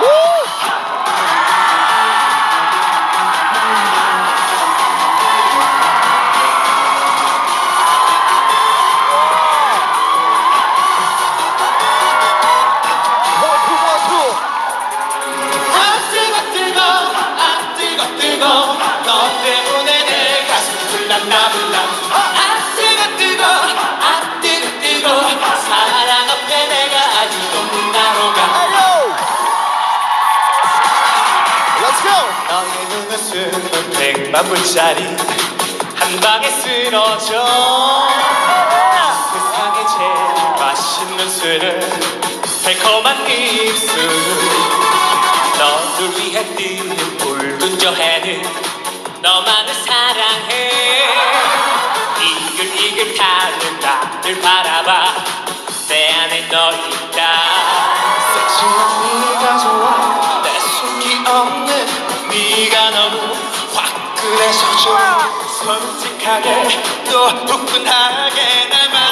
Woo! 100만 불짜리 한 방에 쓰러져. 세상에 제일 맛있는 술을 달콤한 입술. 너를 위해 뛰는 붉은 저 해는 너만을 사랑해. 이글이글 타는 나를 바라봐. 내 안에 너 있다 화끈해서 좋아. 솔직하게 또 후끈하게 날 좋아